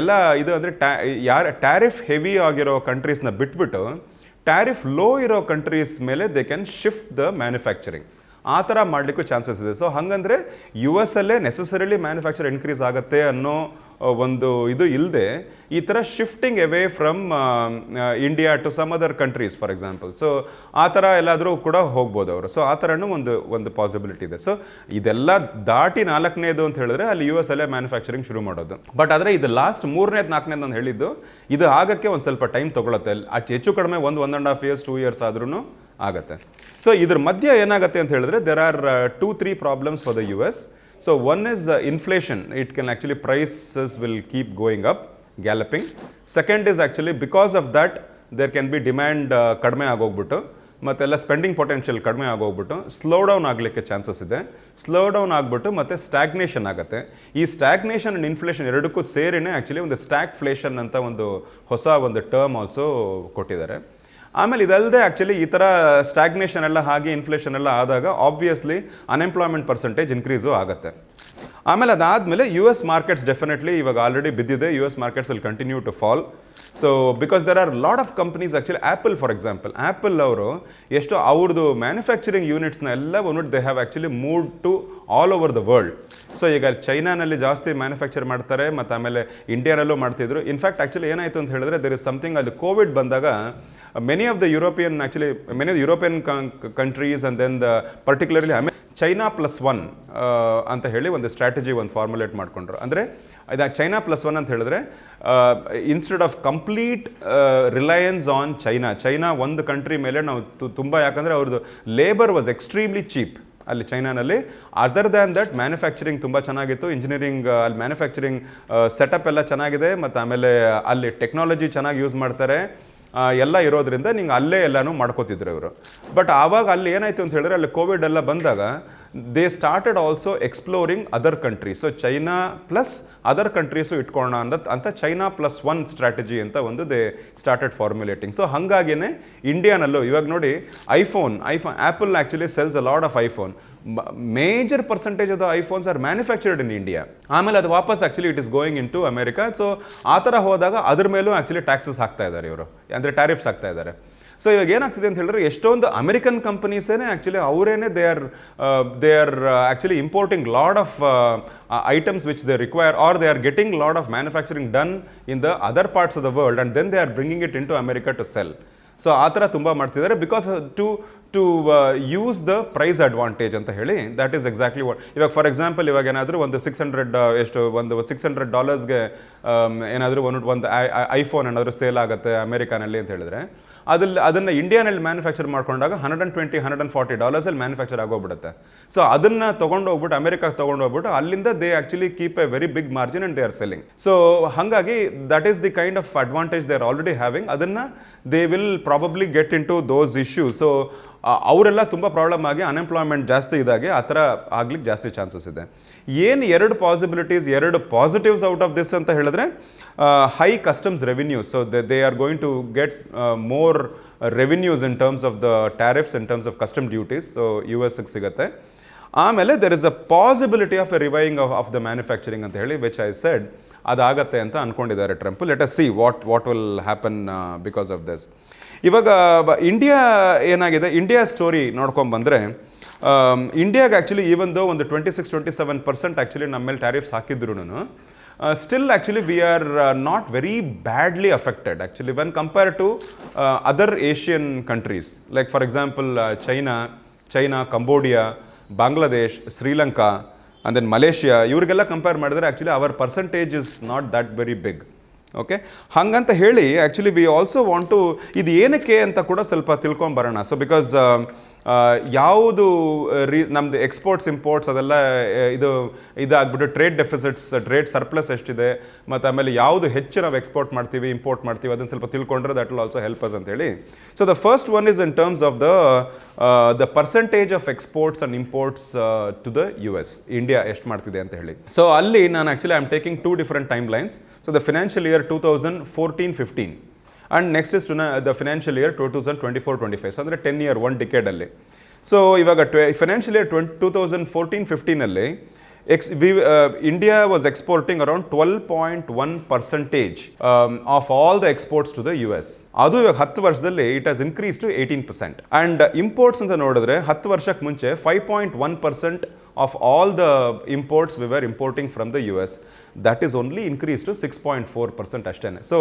ಎಲ್ಲ ಇದು ಅಂದರೆ ಟ್ಯಾ ಯಾರು ಟ್ಯಾರಿಫ್ ಹೆವಿ ಆಗಿರೋ ಕಂಟ್ರೀಸ್ನ ಬಿಟ್ಬಿಟ್ಟು ಟ್ಯಾರಿಫ್ ಲೋ ಇರೋ ಕಂಟ್ರೀಸ್ ಮೇಲೆ they can shift the manufacturing ಆ ಥರ ಮಾಡಲಿಕ್ಕೂ ಚಾನ್ಸಸ್ ಇದೆ. ಸೊ ಹಾಗಂದ್ರೆ ಯು ಎಸ್ ಅಲ್ಲೇ ನೆಸಸರಿಲಿ ಮ್ಯಾನುಫ್ಯಾಕ್ಚರ್ ಇನ್ಕ್ರೀಸ್ ಆಗುತ್ತೆ ಅನ್ನೋ ಒಂದು ಇದು ಇಲ್ಲದೆ ಈ ಥರ shifting away from India to some other countries for example so ಆ ಥರ ಎಲ್ಲಾದರೂ ಕೂಡ ಹೋಗ್ಬೋದು ಅವರು. ಸೊ ಆ ಥರನೂ ಒಂದು ಒಂದು ಪಾಸಿಬಿಲಿಟಿ ಇದೆ. ಸೊ ಇದೆಲ್ಲ ದಾಟಿ ನಾಲ್ಕನೇದು ಅಂತ ಹೇಳಿದ್ರೆ ಅಲ್ಲಿ ಯು ಎಸ್ ಅಲ್ಲೇ ಮ್ಯಾನುಫ್ಯಾಕ್ಚರಿಂಗ್ ಶುರು ಮಾಡೋದು. ಬಟ್ ಆದರೆ ಇದು ಲಾಸ್ಟ್ ಮೂರನೇದು, ನಾಲ್ಕನೇದು ನಾನು ಹೇಳಿದ್ದು, ಇದು ಆಗಕ್ಕೆ ಒಂದು ಸ್ವಲ್ಪ ಟೈಮ್ ತೊಗೊಳುತ್ತೆ. ಅಷ್ಟು ಹೆಚ್ಚು ಕಡಿಮೆ ಒಂದು one and half years two years ಆದ್ರೂ ಆಗುತ್ತೆ. ಸೊ ಇದ್ರ ಮಧ್ಯೆ ಏನಾಗುತ್ತೆ ಅಂತ ಹೇಳಿದ್ರೆ there are two three problems for the U S so one uh, inflation. It can actually prices will keep going up galloping second is actually because of that there can be demand ಕಡಿಮೆ ಆಗೋಗ್ಬಿಟ್ಟು ಮತ್ತೆಲ್ಲ spending potential ಕಡಿಮೆ ಆಗೋಗ್ಬಿಟ್ಟು slow down ಆಗಲಿಕ್ಕೆ chances ಇದೆ. Slow down ಆಗಿಬಿಟ್ಟು ಮತ್ತೆ stagnation ಆಗುತ್ತೆ. ಈ ಸ್ಟ್ಯಾಗ್ನೇಷನ್ ಆ್ಯಂಡ್ ಇನ್ಫ್ಲೇಷನ್ ಎರಡಕ್ಕೂ ಸೇರಿನೇ ಆ್ಯಕ್ಚುಲಿ ಒಂದು ಸ್ಟ್ಯಾಗ್ಫ್ಲೇಷನ್ ಅಂತ ಒಂದು ಹೊಸ ಒಂದು ಟರ್ಮ್ ಆಲ್ಸೋ ಕೊಟ್ಟಿದ್ದಾರೆ. ಆಮೇಲೆ ಇದಲ್ಲದೆ ಆ್ಯಕ್ಚುಲಿ ಈ ಥರ ಸ್ಟಾಗ್ನೇಷನ್ ಎಲ್ಲ ಹಾಗೆ ಇನ್ಫ್ಲೇಷನ್ ಎಲ್ಲ ಆದಾಗ ಆಬ್ವಿಯಸ್ಲಿ ಅನ್ಎಂಪ್ಲಾಯ್ಮೆಂಟ್ ಪರ್ಸೆಂಟೇಜ್ ಇನ್ಕ್ರೀಸು ಆಗುತ್ತೆ. ಆಮೇಲೆ ಅದಾದಮೇಲೆ ಯು ಎಸ್ ಮಾರ್ಕೆಟ್ಸ್ ಡೆಫಿನೆಟ್ಲಿ ಇವಾಗ ಆಲ್ರೆಡಿ ಬಿದ್ದಿದೆ. U S markets will continue to fall so because there are lot of companies actually Apple for example Apple ಅವರು ಎಷ್ಟು ಅವ್ರದ್ದು ಮ್ಯಾನುಫ್ಯಾಕ್ಚರಿಂಗ್ ಯೂನಿಟ್ಸ್ನ ಎಲ್ಲ ಬಂದ್ಬಿಟ್ಟು they have actually move to all over the world so ಈಗ ಚೈನಾನಲ್ಲಿ ಜಾಸ್ತಿ ಮ್ಯಾನುಫ್ಯಾಕ್ಚರ್ ಮಾಡ್ತಾರೆ, ಮತ್ತು ಆಮೇಲೆ ಇಂಡಿಯಾನಲ್ಲೂ ಮಾಡ್ತಿದ್ರು. ಇನ್ಫ್ಯಾಕ್ಟ್ ಆ್ಯಕ್ಚುಲಿ ಏನಾಯಿತು ಅಂತ ಹೇಳಿದ್ರೆ ದೇರ್ ಇಸ್ ಸಮಥಿಂಗ್ ಅಲ್ಲಿ ಕೋವಿಡ್ ಬಂದಾಗ many of the European actually many of the European countries and then the ಅಮೆ ಚೈನಾ ಪ್ಲಸ್ ಒನ್ ಅಂತ ಹೇಳಿ ಒಂದು ಸ್ಟ್ರಾಟಜಿ ಒಂದು ಫಾರ್ಮುಲೇಟ್ ಮಾಡ್ಕೊಂಡ್ರು. ಅಂದರೆ, ಇದು ಚೈನಾ ಪ್ಲಸ್ ಒನ್ ಅಂತ ಹೇಳಿದ್ರೆ instead of complete reliance on China China ಒಂದು ಕಂಟ್ರಿ ಮೇಲೆ ನಾವು ತುಂಬ, ಯಾಕಂದರೆ ಅವ್ರದ್ದು ಲೇಬರ್ ವಾಸ್ ಎಕ್ಸ್ಟ್ರೀಮ್ಲಿ ಚೀಪ್ ಅಲ್ಲಿ ಚೈನಾನಲ್ಲಿ ಅದರ್ ದ್ಯಾನ್ ದಟ್ ಮ್ಯಾನುಫ್ಯಾಕ್ಚರಿಂಗ್ ತುಂಬ ಚೆನ್ನಾಗಿತ್ತು. ಇಂಜಿನಿಯರಿಂಗ್ ಅಲ್ಲಿ ಮ್ಯಾನುಫ್ಯಾಕ್ಚರಿಂಗ್ ಸೆಟಪ್ ಎಲ್ಲ ಚೆನ್ನಾಗಿದೆ. ಮತ್ತು ಆಮೇಲೆ ಅಲ್ಲಿ ಟೆಕ್ನಾಲಜಿ ಚೆನ್ನಾಗಿ ಯೂಸ್ ಮಾಡ್ತಾರೆ. ಎಲ್ಲ ಇರೋದ್ರಿಂದ ನಿಂಗೆ ಅಲ್ಲೇ ಎಲ್ಲನೂ ಮಾಡ್ಕೋತಿದ್ರು ಇವರು. ಬಟ್ ಆವಾಗ ಅಲ್ಲಿ ಏನಾಯಿತು ಅಂತ ಹೇಳಿದ್ರೆ ಅಲ್ಲಿ ಕೋವಿಡ್ ಎಲ್ಲ ಬಂದಾಗ they started also exploring other countries so China plus other countries ಇಟ್ಕೊಳ್ಳೋಣ ಅಂತ ಅಂತ ಚೈನಾ ಪ್ಲಸ್ ಒನ್ ಸ್ಟ್ರಾಟಜಿ ಅಂತ ಒಂದು ದೇ ಸ್ಟಾರ್ಟೆಡ್ ಫಾರ್ಮುಲೇಟಿಂಗ್ ಸೊ ಹಾಗಾಗಿನೇ ಇಂಡಿಯಾನಲ್ಲೂ ಇವಾಗ ನೋಡಿ iPhone iPhone Apple actually sales a lot of iPhone major percentage of iPhones are manufactured in India ಆಮೇಲೆ ಅದು ವಾಪಸ್ actually it is going into America so ಆ ಥರ ಹೋದಾಗ ಅದ್ರ ಮೇಲೂ ಆ್ಯಕ್ಚುಲಿ ಟ್ಯಾಕ್ಸಸ್ ಹಾಕ್ತಾ ಇದ್ದಾರೆ ಇವರು. ಅಂದರೆ ಟ್ಯಾರಿಫ್ಸ್ ಹಾಕ್ತಾ ಇದ್ದಾರೆ. ಸೊ ಇವಾಗ ಏನಾಗ್ತಿದೆ ಅಂತ ಹೇಳಿದ್ರೆ, ಎಷ್ಟೊಂದು ಅಮೆರಿಕನ್ ಕಂಪನೀಸೇನೆ actually ಅವರೇನೆ they are they are actually importing lot of items which they require are they are getting lot of manufacturing done in the other parts of the world and then they are bringing it into America to sell so ಆ ಥರ ತುಂಬ ಮಾಡ್ತಿದ್ದಾರೆ because to to use the price advantage ಅಂತ ಹೇಳಿ that is exactly what ಇವಾಗ for example ಇವಾಗ ಏನಾದರೂ ಒಂದು ಸಿಕ್ಸ್ ಹಂಡ್ರೆಡ್ ಎಷ್ಟು, ಒಂದು ಸಿಕ್ಸ್ ಹಂಡ್ರೆಡ್ ಡಾಲರ್ಸ್ಗೆ ಏನಾದರೂ ಒಂದು ಒಂದು ಐಫೋನ್ ಏನಾದರೂ ಸೇಲ್ ಆಗುತ್ತೆ ಅಮೆರಿಕಾನಲ್ಲಿ ಅಂತ ಹೇಳಿದ್ರೆ ಅದಲ್ಲಿ ಅದನ್ನು ಇಂಡಿಯಾನಲ್ಲಿ ಮ್ಯಾನುಫ್ಯಾಕ್ಚರ್ ಮಾಡ್ಕೊಂಡಾಗ hundred and twenty hundred and forty ಡಾಲರ್ಸಲ್ಲಿ manufacture ಆಗೋಗ್ಬಿಡುತ್ತೆ. ಸೊ ಅದನ್ನು ತೊಗೊಂಡು ಹೋಗ್ಬಿಟ್ಟು ಅಮೆರಿಕಾಗೆ ತೊಗೊಂಡು ಹೋಗ್ಬಿಟ್ಟು ಅಲ್ಲಿಂದ they actually keep a very big margin and they are selling so ಹಾಗಾಗಿ that is the kind of advantage they are already having ಅದನ್ನು they will probably get into those issue so ಅವರೆಲ್ಲ ತುಂಬ ಪ್ರಾಬ್ಲಮ್ ಆಗಿ unemployment ಜಾಸ್ತಿ ಇದಾಗೆ ಆ ಥರ ಆಗ್ಲಿಕ್ಕೆ ಜಾಸ್ತಿ ಚಾನ್ಸಸ್ ಇದೆ. ಏನು ಎರಡು ಪಾಸಿಬಿಲಿಟೀಸ್ ಎರಡು ಪಾಸಿಟಿವ್ಸ್ ಔಟ್ ಆಫ್ ದಿಸ್ ಅಂತ ಹೇಳಿದ್ರೆ high customs revenue so they are going to get more revenues in terms of the tariffs in terms of custom duties so U ಎಸ್ಗೆ ಸಿಗುತ್ತೆ. ಆಮೇಲೆ there is a possibility of a reviving of of the manufacturing ಅಂತ ಹೇಳಿ which I said ಅದಾಗತ್ತೆ ಅಂತ ಅಂದ್ಕೊಂಡಿದ್ದಾರೆ Trump let us see what what will happen because of this ಇವಾಗ India ಏನಾಗಿದೆ? India story ನೋಡ್ಕೊಂಡು ಬಂದರೆ ಇಂಡಿಯಾಗೆ ಆ್ಯಕ್ಚುಲಿ ಈವನ್ ದೋ ಒಂದು twenty six twenty seven percent actually ನಮ್ಮ ಮೇಲೆ ಟ್ಯಾರಿಫ್ಸ್ ಹಾಕಿದ್ರು still actually we are not very badly affected actually when compare to other Asian countries like for example China China Cambodia Bangladesh Sri Lanka and then Malaysia ಇವರಿಗೆಲ್ಲ compare ಮಾಡಿದ್ರೆ actually our percentage is not that very big okay ಹಾಗಂತ ಹೇಳಿ actually we also want to ಇದು ಏನಕ್ಕೆ ಅಂತ ಕೂಡ ಸ್ವಲ್ಪ ತಿಳ್ಕೊಂಡು ಬರೋಣ. ಸೊ ಬಿಕಾಸ್ ಯಾವುದು ರೀ ನಮ್ಮದು ಎಕ್ಸ್ಪೋರ್ಟ್ಸ್ ಇಂಪೋರ್ಟ್ಸ್ ಅದೆಲ್ಲ ಆ, ಇದು ಇದಾಗ್ಬಿಟ್ಟು ಟ್ರೇಡ್ ಡೆಫಿಸಿಟ್ಸ್ ಟ್ರೇಡ್ ಸರ್ಪ್ಲಸ್ ಎಷ್ಟಿದೆ ಮತ್ತು ಆಮೇಲೆ ಯಾವುದು ಹೆಚ್ಚು ನಾವು ಎಕ್ಸ್ಪೋರ್ಟ್ ಮಾಡ್ತೀವಿ ಇಂಪೋರ್ಟ್ ಮಾಡ್ತೀವಿ ಅದನ್ನು ಸ್ವಲ್ಪ ತಿಳ್ಕೊಂಡ್ರೆ that will also help us ಅಂತೇಳಿ so the first one is in terms of the the percentage of exports and imports to the U S India ಎಷ್ಟು ಮಾಡ್ತಿದೆ ಅಂತ ಹೇಳಿ. ಸೊ ಅಲ್ಲಿ ನಾನು actually I am taking two different timelines so the financial year two thousand fourteen fifteen and next is to the financial year two thousand twenty four twenty five so ಅಂದರೆ ten year one ಡಿಕೇಡಲ್ಲಿ so ಇವಾಗ ಟ್ವೆ financial year twenty two thousand fourteen ಫಿಫ್ಟೀನಲ್ಲಿ X we India was exporting around twelve point one percentage of all the exports to the U S ಅದು ಇವಾಗ ಹತ್ತು ವರ್ಷದಲ್ಲಿ it has increase to eighteen percent and imports ಅಂತ ನೋಡಿದ್ರೆ ಹತ್ತು ವರ್ಷಕ್ಕೆ ಮುಂಚೆ five point one percent of all the imports we were importing from the U S that is only increase to six point four percent ಅಷ್ಟೇ so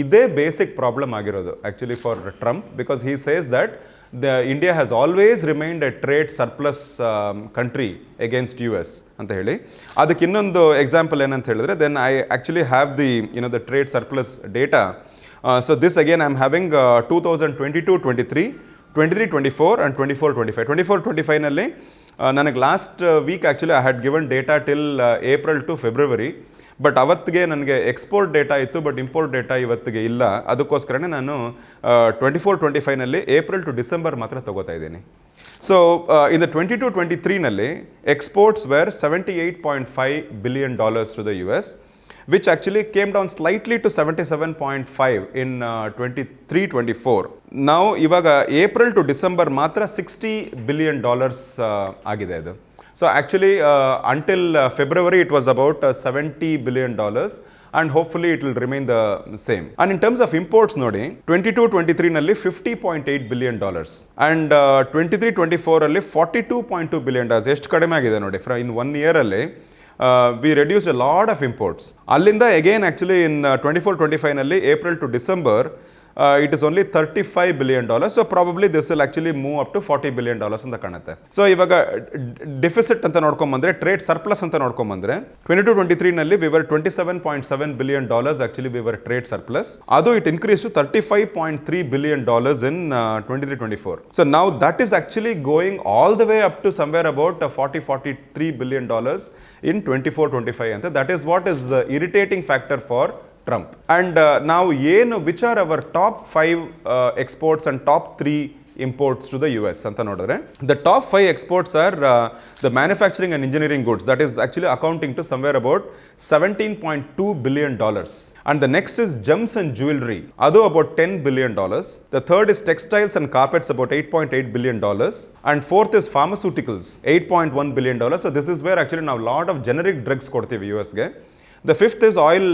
ಇದೇ basic problem ಆಗಿರೋದು actually for Trump because he says that the India has always remained a trade surplus country against U S ಅಂತ ಹೇಳಿ. ಅದಕ್ಕೆ ಇನ್ನೊಂದು example ಏನಂತ ಹೇಳಿದ್ರೆ then I actually have the you know the trade surplus data so this again I am having two thousand twenty two twenty three twenty three twenty four and twenty four twenty five twenty four twenty ಫೈವ್ನಲ್ಲಿ ನನಗೆ last week actually I had given data till April to February but ಅವತ್ತಿಗೆ ನನಗೆ export data ಇತ್ತು but import data ಇವತ್ತಿಗೆ ಇಲ್ಲ. ಅದಕ್ಕೋಸ್ಕರನೇ ನಾನು twenty four twenty ಫೈವ್ನಲ್ಲಿ April to December ಮಾತ್ರ ತಗೋತಾ ಇದ್ದೀನಿ. So in the twenty two twenty ತ್ರೀನಲ್ಲಿ exports were seventy eight point five billion dollars to the U S which actually came down slightly to 77.5 in three 23-24. ನಾವು ಇವಾಗ April to December ಮಾತ್ರ sixty billion dollars ಆಗಿದೆ ಇದು so actually until February it was about seventy billion dollars and hopefully it will remain the same and in terms of imports ನೋಡಿ twenty two twenty ತ್ರೀನಲ್ಲಿ fifty point eight billion dollars and twenty three twenty ಫೋರಲ್ಲಿ forty two point two billion dollars ಎಷ್ಟು ಕಡಿಮೆ ಆಗಿದೆ ನೋಡಿ, ಫ್ರ, in one ಇಯರಲ್ಲಿ we reduce a lot of imports ಅಲ್ಲಿಂದ again actually in twenty four twenty ಫೈವ್ನಲ್ಲಿ April to December it it only thirty five billion dollars. So probably this will actually move up to forty billion dollars ಅಂತ ಕಾಣುತ್ತೆ. So ಇವಾಗ deficit ಅಂತ ನೋಡ್ಕೊಂಬಂದ್ರೆ trade surplus ಅಂತ ನೋಡ್ಕೊಂಬಂದ್ರೆ twenty two twenty ತ್ರೀನಲ್ಲಿ we were twenty seven point seven billion dollars actually we were trade surplus ಅದು it increase to thirty five point three billion dollars in twenty three twenty four so ನಾವು that is actually going all the way up to somewhere about forty forty three billion dollars in twenty four twenty five ಅಂತ that is what is irritating factor for Trump and ನಾವು ಏನು which are our top five exports and top three imports to the U S ಅಂತ ನೋಡಿದ್ರೆ the top five exports are the manufacturing and engineering goods that is actually accounting to somewhere about seventeen point two billion dollars and the next is gems and jewellery ಅದು about ten billion dollars the third is textiles and carpets about eight point eight billion dollars and fourth is pharmaceuticals eight point one billion dollars so this is where actually ನಾವು lot of generic drugs ಕೊಡ್ತೀವಿ U ಎಸ್ಗೆ the fifth is oil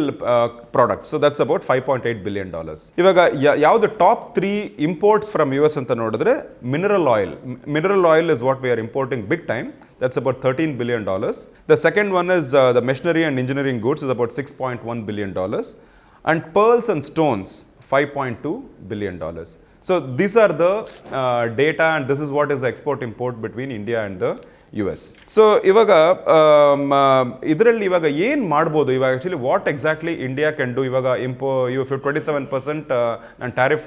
product so that's about five point eight billion dollars ಇವಾಗ ಯಾ- ಯಾವ್ದು top three imports from U S ಅಂತ ನೋಡಿದ್ರೆ mineral oil mineral oil is what we are importing big time that's about thirteen billion dollars the second one is the machinery and engineering goods is about six point one billion dollars and pearls and stones five point Two these are so uh, are the data is this is what export import between India and the U S so ಇವಾಗ ಇದರಲ್ಲಿ ಇವಾಗ ಏನು ಮಾಡ್ಬೋದು? ಇವಾಗ actually what exactly India can do ಇವಾಗ ಇಂಪೋ ಇವ್ twenty seven percent ನಾನು ಟ್ಯಾರಿಫ್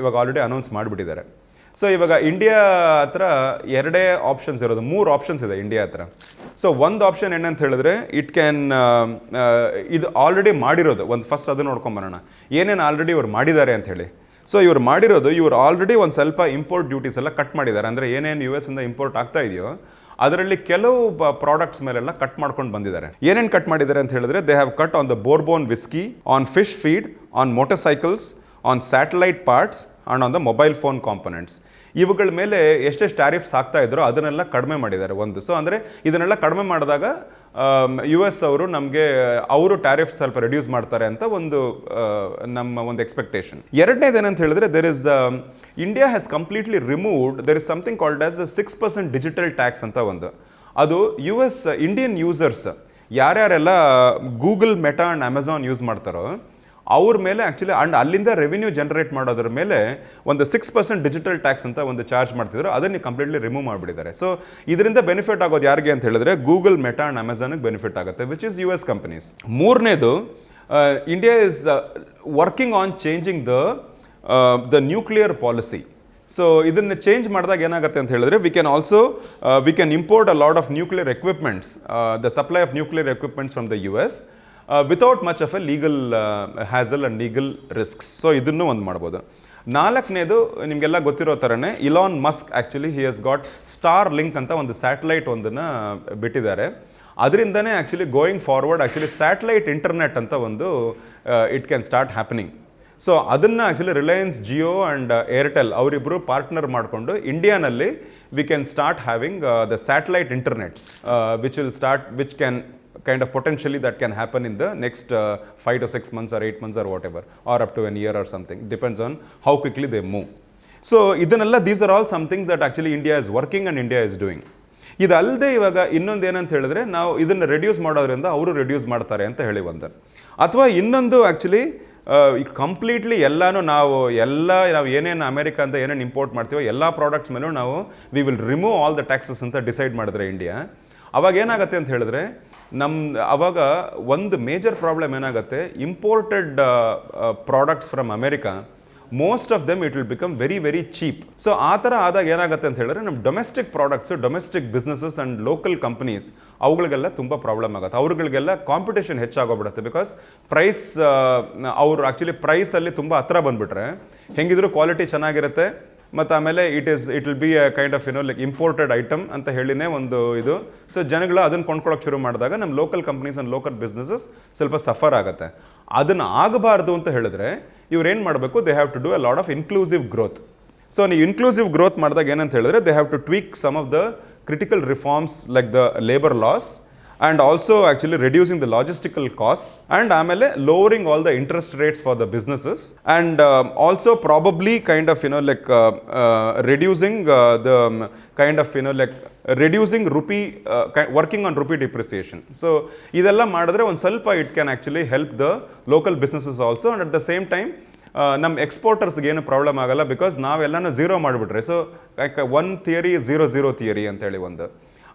ಇವಾಗ ಆಲ್ರೆಡಿ ಅನೌನ್ಸ್ ಮಾಡಿಬಿಟ್ಟಿದ್ದಾರೆ. ಸೊ ಇವಾಗ ಇಂಡಿಯಾ ಹತ್ರ ಎರಡೇ ಆಪ್ಷನ್ಸ್ ಇರೋದು. ಮೂರು ಆಪ್ಷನ್ಸ್ ಇದೆ ಇಂಡಿಯಾ ಹತ್ರ. ಸೊ ಒಂದು ಆಪ್ಷನ್ ಏನಂತ ಹೇಳಿದ್ರೆ ಇಟ್ ಕ್ಯಾನ್ ಇದು ಆಲ್ರೆಡಿ ಮಾಡಿರೋದು. ಒಂದು ಫಸ್ಟ್ ಅದು ನೋಡ್ಕೊಂಬರೋಣ ಏನೇನು ಆಲ್ರೆಡಿ ಇವ್ರು ಮಾಡಿದ್ದಾರೆ ಅಂತ ಹೇಳಿ. ಸೊ ಇವರು ಮಾಡಿರೋದು, ಇವರು ಆಲ್ರೆಡಿ ಒಂದು ಸ್ವಲ್ಪ ಇಂಪೋರ್ಟ್ ಡ್ಯೂಟೀಸ್ ಎಲ್ಲ ಕಟ್ ಮಾಡಿದ್ದಾರೆ. ಅಂದರೆ ಏನೇನು ಯು ಎಸ್ ಇಂದ ಇಂಪೋರ್ಟ್ ಆಗ್ತಾ ಇದೆಯೋ, ಅದರಲ್ಲಿ ಕೆಲವು ಪ್ರಾಡಕ್ಟ್ಸ್ ಮೇಲೆಲ್ಲ ಕಟ್ ಮಾಡ್ಕೊಂಡು ಬಂದಿದ್ದಾರೆ. ಏನೇನು ಕಟ್ ಮಾಡಿದ್ದಾರೆ ಅಂತ ಹೇಳಿದ್ರೆ they have cut on the bourbon whisky on fish feed on motorcycles on satellite parts and on the mobile phone components ಇವುಗಳ ಮೇಲೆ ಎಷ್ಟೆಷ್ಟು ಟ್ಯಾರಿಫ್ಸ್ ಆಗ್ತಾ ಇದ್ರೋ, ಅದನ್ನೆಲ್ಲ ಕಡಿಮೆ ಮಾಡಿದ್ದಾರೆ. ಒಂದು ಸೊ ಅಂದರೆ ಇದನ್ನೆಲ್ಲ ಕಡಿಮೆ ಮಾಡಿದಾಗ ಯು ಎಸ್ ಅವರು ನಮಗೆ ಅವರು ಟ್ಯಾರಿಫ್ ಸ್ವಲ್ಪ ರಿಡ್ಯೂಸ್ ಮಾಡ್ತಾರೆ ಅಂತ ಒಂದು ನಮ್ಮ ಒಂದು ಎಕ್ಸ್ಪೆಕ್ಟೇಷನ್ ಎರಡನೇದು ಏನಂತ ಹೇಳಿದ್ರೆ there is India has completely removed there is something called as six percent digital tax ಅಂತ ಒಂದು. ಅದು U S Indian users ಯಾರ್ಯಾರೆಲ್ಲ Google Meta and Amazon use ಮಾಡ್ತಾರೋ ಅವ್ರ ಮೇಲೆ ಆ್ಯಕ್ಚುಲಿ ಅಂಡ್ ಅಲ್ಲಿಂದ ರೆವಿನ್ಯೂ ಜನರೇಟ್ ಮಾಡೋದ್ರ ಮೇಲೆ ಒಂದು ಸಿಕ್ಸ್ ಪರ್ಸೆಂಟ್ ಡಿಜಿಟಲ್ ಟ್ಯಾಕ್ಸ್ ಅಂತ ಒಂದು ಚಾರ್ಜ್ ಮಾಡ್ತಿದ್ರು. ಅದನ್ನು ಕಂಪ್ಲೀಟ್ಲಿ ರಿಮೂವ್ ಮಾಡಿಬಿಟ್ಟಿದ್ದಾರೆ. ಸೊ ಇದರಿಂದ ಬೆನಿಫಿಟ್ ಆಗೋದು ಯಾರಿಗೆ ಅಂತ ಹೇಳಿದ್ರೆ ಗೂಗಲ್ ಮೆಟಾ ಆ್ಯಂಡ್ ಅಮೆಝಾನಿಗೆ ಬೆನಿಫಿಟ್ ಆಗುತ್ತೆ which is U S companies ಮೂರನೇದು India is working on changing the the nuclear policy so ಇದನ್ನು ಚೇಂಜ್ ಮಾಡಿದಾಗ ಏನಾಗುತ್ತೆ ಅಂತ ಹೇಳಿದ್ರೆ we can also we can import a lot of nuclear equipments the supply of nuclear equipments from the U S without much of a legal hassle and legal risks so ಇದನ್ನು ಒಂದು ಮಾಡ್ಬೋದು. ನಾಲ್ಕನೇದು ನಿಮಗೆಲ್ಲ ಗೊತ್ತಿರೋ ಥರನೇ Elon Musk actually he has got star link ಅಂತ ಒಂದು satellite ಒಂದನ್ನು ಬಿಟ್ಟಿದ್ದಾರೆ. ಅದರಿಂದನೇ actually going forward actually satellite internet ಅಂತ ಒಂದು it can start happening so ಅದನ್ನು ಆ್ಯಕ್ಚುಲಿ ರಿಲಯನ್ಸ್ ಜಿಯೋ ಆ್ಯಂಡ್ ಏರ್ಟೆಲ್ ಅವರಿಬ್ಬರು ಪಾರ್ಟ್ನರ್ ಮಾಡಿಕೊಂಡು ಇಂಡಿಯಾನಲ್ಲಿ we can start having the satellite internets which will start which can kind of potentially that can happen in the next five to six months or eight months or whatever or up to an year or something depends on how quickly they move so ಇದನ್ನೆಲ್ಲ these are all something that actually India is working and India is doing ಇದಲ್ಲದೆ ಇವಾಗ ಇನ್ನೊಂದು ಏನಂತ ಹೇಳಿದ್ರೆ, ನಾವು ಇದನ್ನು reduce ಮಾಡೋದ್ರಿಂದ ಅವರು ರೆಡ್ಯೂಸ್ ಮಾಡ್ತಾರೆ ಅಂತ ಹೇಳಿ ಒಂದು ಅಥವಾ ಇನ್ನೊಂದು ಆ್ಯಕ್ಚುಲಿ ಕಂಪ್ಲೀಟ್ಲಿ ಎಲ್ಲನೂ ನಾವು, ಎಲ್ಲ ನಾವು ಏನೇನು ಅಮೆರಿಕ ಅಂತ ಏನೇನು ಇಂಪೋರ್ಟ್ ಮಾಡ್ತೀವೋ, ಎಲ್ಲ ಪ್ರಾಡಕ್ಟ್ಸ್ ಮೇಲೂ ನಾವು we will remove all the taxes ಅಂತ ಡಿಸೈಡ್ ಮಾಡಿದ್ರೆ ಇಂಡಿಯಾ ಅವಾಗ ಏನಾಗುತ್ತೆ ಅಂತ ಹೇಳಿದ್ರೆ ನಮ್ಮ ಅವಾಗ ಒಂದು ಮೇಜರ್ ಪ್ರಾಬ್ಲಮ್ ಏನಾಗುತ್ತೆ imported products from America most of them it will become very very cheap so ಆ ಥರ ಆದಾಗ ಏನಾಗುತ್ತೆ ಅಂತ ಹೇಳಿದ್ರೆ ನಮ್ಮ domestic products domestic businesses and local companies ಅವುಗಳಿಗೆಲ್ಲ ತುಂಬ ಪ್ರಾಬ್ಲಮ್ ಆಗುತ್ತೆ. ಅವ್ರುಗಳಿಗೆಲ್ಲ ಕಾಂಪಿಟೇಷನ್ ಹೆಚ್ಚಾಗೋಗ್ಬಿಡುತ್ತೆ ಬಿಕಾಸ್ ಪ್ರೈಸ್ ಅವರು ಆ್ಯಕ್ಚುಲಿ ಪ್ರೈಸಲ್ಲಿ ತುಂಬ ಹತ್ರ ಬಂದುಬಿಟ್ರೆ, ಹೆಂಗಿದ್ರು ಕ್ವಾಲಿಟಿ ಚೆನ್ನಾಗಿರುತ್ತೆ ಮತ್ತು ಆಮೇಲೆ it is it will be a kind of you know like imported item ಅಂತ ಹೇಳಿನೇ ಒಂದು ಇದು. ಸೊ ಜನಗಳು ಅದನ್ನು ಕೊಂಡ್ಕೊಳ್ಳೋಕೆ ಶುರು ಮಾಡಿದಾಗ ನಮ್ಮ local companies and local businesses ಸ್ವಲ್ಪ ಸಫರ್ ಆಗುತ್ತೆ. ಅದನ್ನು ಆಗಬಾರ್ದು ಅಂತ ಹೇಳಿದ್ರೆ ಇವ್ರು ಏನು ಮಾಡಬೇಕು? They have to do a lot of inclusive growth so ನೀವು ಇನ್ಕ್ಲೂಸಿವ್ ಗ್ರೋತ್ ಮಾಡಿದಾಗ ಏನಂತ ಹೇಳಿದ್ರೆ they have to tweak some of the critical reforms like the labour laws and also actually reducing the logistical cost and ಆಮೇಲೆ lowering all the interest rates for the businesses and also probably kind of you know like reducing the kind of you know like reducing rupee working on rupee depreciation so ಇದೆಲ್ಲ ಮಾಡಿದ್ರೆ ಒಂದು ಸ್ವಲ್ಪ it can actually help the local businesses also and at the same time ನಮ್ಮ ಎಕ್ಸ್ಪೋರ್ಟರ್ಸ್ಗೆ ಏನು problem ಆಗಲ್ಲ because ನಾವೆಲ್ಲನೂ zero ಮಾಡಿಬಿಟ್ರೆ. So one theory zero zero theory ಅಂತೇಳಿ ಒಂದು.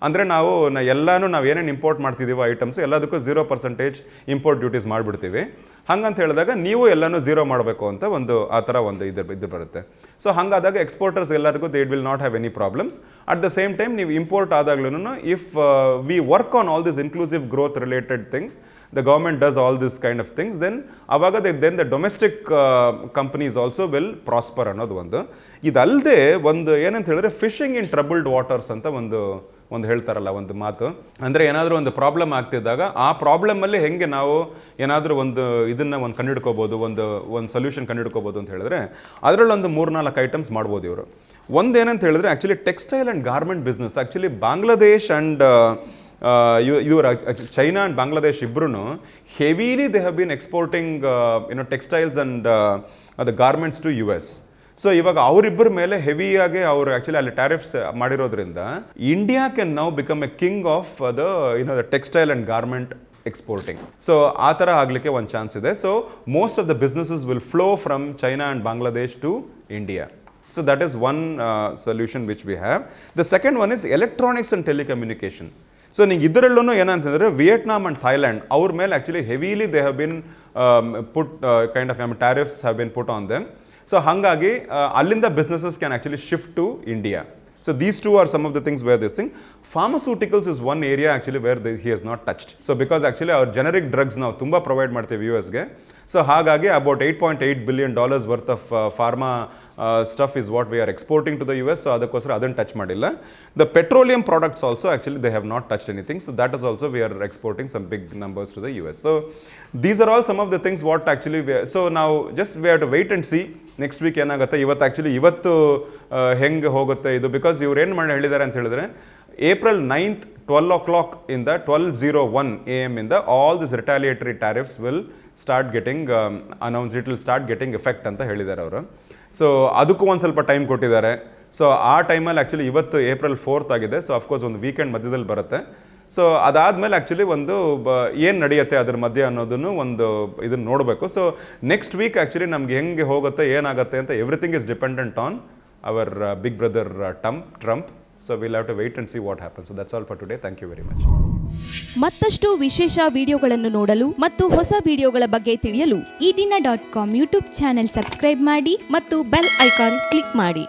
ಅಂದರೆ ನಾವು ಎಲ್ಲಾನು ನಾವು ಏನೇನು ಇಂಪೋರ್ಟ್ ಮಾಡ್ತಿದ್ದೀವೋ ಐಟಮ್ಸ್ ಎಲ್ಲದಕ್ಕೂ ಝೀರೋ ಪರ್ಸೆಂಟೇಜ್ ಇಂಪೋರ್ಟ್ ಡ್ಯೂಟೀಸ್ ಮಾಡಿಬಿಡ್ತೀವಿ. ಹಂಗಂತ ಹೇಳಿದಾಗ ನೀವು ಎಲ್ಲನೂ ಝೀರೋ ಮಾಡಬೇಕು ಅಂತ ಒಂದು ಆ ಥರ ಒಂದು ಇದು ಇದು ಬರುತ್ತೆ. ಸೊ ಹಾಗಾದಾಗ ಎಕ್ಸ್ಪೋರ್ಟರ್ಸ್ ಎಲ್ಲರಿಗೂ they will not have any problems at the same time ನೀವು ಇಂಪೋರ್ಟ್ ಆದಾಗ್ಲೂ if we work on all this inclusive growth related things the government does all this kind of things then ಅವಾಗ then the domestic companies also will prosper ಅನ್ನೋದು ಒಂದು. ಇದಲ್ಲದೆ ಒಂದು ಏನಂತ ಹೇಳಿದ್ರೆ fishing ಇನ್ troubled waters ಅಂತ ಒಂದು ಒಂದು ಹೇಳ್ತಾರಲ್ಲ ಒಂದು ಮಾತು. ಅಂದರೆ ಏನಾದರೂ ಒಂದು ಪ್ರಾಬ್ಲಮ್ ಆಗ್ತಿದ್ದಾಗ ಆ ಪ್ರಾಬ್ಲಮಲ್ಲಿ ಹೆಂಗೆ ನಾವು ಏನಾದರೂ ಒಂದು ಇದನ್ನು ಒಂದು ಕಂಡುಹಿಡ್ಕೋಬೋದು, ಒಂದು ಒಂದು ಸೊಲ್ಯೂಷನ್ ಕಂಡುಹಿಡ್ಕೋಬೋದು ಅಂತ ಹೇಳಿದ್ರೆ ಅದರಲ್ಲೊಂದು ಮೂರು ನಾಲ್ಕು ಐಟಮ್ಸ್ ಮಾಡ್ಬೋದು ಇವರು. ಒಂದು ಏನಂತ ಹೇಳಿದ್ರೆ actually textile and garment business actually Bangladesh and ಇವರು ಚೈನಾ ಆ್ಯಂಡ್ ಬಾಂಗ್ಲಾದೇಶ್ ಇಬ್ಬರೂ heavily they have been exporting you know textiles and the garments to U S so ಇವಾಗ ಅವರಿಬ್ಬರ ಮೇಲೆ ಹೆವಿಯಾಗಿ ಅವರು ಆ್ಯಕ್ಚುಲಿ ಅಲ್ಲಿ ಟ್ಯಾರಿಫ್ಸ್ ಮಾಡಿರೋದ್ರಿಂದ India can now become a king of the the textile and garment exporting so ಆ ಥರ ಆಗಲಿಕ್ಕೆ ಒಂದು ಚಾನ್ಸ್ ಇದೆ. So most of the businesses will flow from China and Bangladesh to India so that is one solution which we have the second one is electronics and telecommunication so ನಿಂಗೆ ಇದರಲ್ಲೂ ಏನಂತಂದರೆ Vietnam and Thailand ಅವ್ರ ಮೇಲೆ actually heavily they have been put kind of tariffs have been put on them so ಹಾಗಾಗಿ ಅಲ್ಲಿಂದ businesses can actually shift to India so these two are some of the things where this thing Pharmaceuticals is one area actually where the, he has not touched so because actually ಅವ್ರ generic drugs ನಾವು ತುಂಬ provide ಮಾಡ್ತೀವಿ U ಎಸ್ಗೆ so ಹಾಗಾಗಿ about eight point eight billion dollars worth of pharma stuff is what we are exporting to the U S so ಅದಕ್ಕೋಸ್ಕರ ಅದನ್ನು touch ಮಾಡಿಲ್ಲ. The petroleum products also actually they have not touched anything so that is also we are exporting some big numbers to the U S so these are all some of the things what actually so ನಾವು just we have to wait and see next week ಏನಾಗುತ್ತೆ? ಇವತ್ತು actually ಇವತ್ತು ಹೆಂಗೆ ಹೋಗುತ್ತೆ ಇದು? Because ಇವ್ರು ಏನು ಮಾಡಿ ಹೇಳಿದ್ದಾರೆ ಅಂತ ಹೇಳಿದ್ರೆ April ninth twelve o'clock ಇಂದ twelve zero one A M ಇಂದ all this retaliatory tariffs will start getting announce it will start getting effect ಅಂತ ಹೇಳಿದ್ದಾರೆ ಅವರು. ಸೊ ಅದಕ್ಕೂ ಒಂದು ಸ್ವಲ್ಪ ಟೈಮ್ ಕೊಟ್ಟಿದ್ದಾರೆ. ಸೊ ಆ ಟೈಮಲ್ಲಿ ಆ್ಯಕ್ಚುಲಿ ಇವತ್ತು ಏಪ್ರಿಲ್ ಫೋರ್ತ್ ಆಗಿದೆ. ಸೊ ಅಫ್ಕೋರ್ಸ್ ಒಂದು ವೀಕೆಂಡ್ ಮಧ್ಯದಲ್ಲಿ ಬರುತ್ತೆ. ಸೊ ಅದಾದಮೇಲೆ ಆ್ಯಕ್ಚುಲಿ ಒಂದು ಬ, ಏನು ನಡೆಯುತ್ತೆ ಅದ್ರ ಮಧ್ಯೆ ಅನ್ನೋದನ್ನು ಒಂದು ಇದನ್ನು ನೋಡಬೇಕು. ಸೊ ನೆಕ್ಸ್ಟ್ ವೀಕ್ ಆ್ಯಕ್ಚುಲಿ ನಮ್ಗೆ ಹೆಂಗೆ ಹೋಗುತ್ತೆ, ಏನಾಗುತ್ತೆ ಅಂತ everything is dependent on our big brother Trump Trump so will have to wait and see what happen so that's all for today thank you very much ಮತ್ತಷ್ಟು ವಿಶೇಷ ವಿಡಿಯೋಗಳನ್ನು ನೋಡಲು ಮತ್ತು ಹೊಸ ವಿಡಿಯೋಗಳ ಬಗ್ಗೆ ತಿಳಿಯಲು ಈ ದಿನ dot com YouTube channel subscribe ಮಾಡಿ ಮತ್ತು ಬೆಲ್ ಐಕಾನ್ ಕ್ಲಿಕ್ ಮಾಡಿ.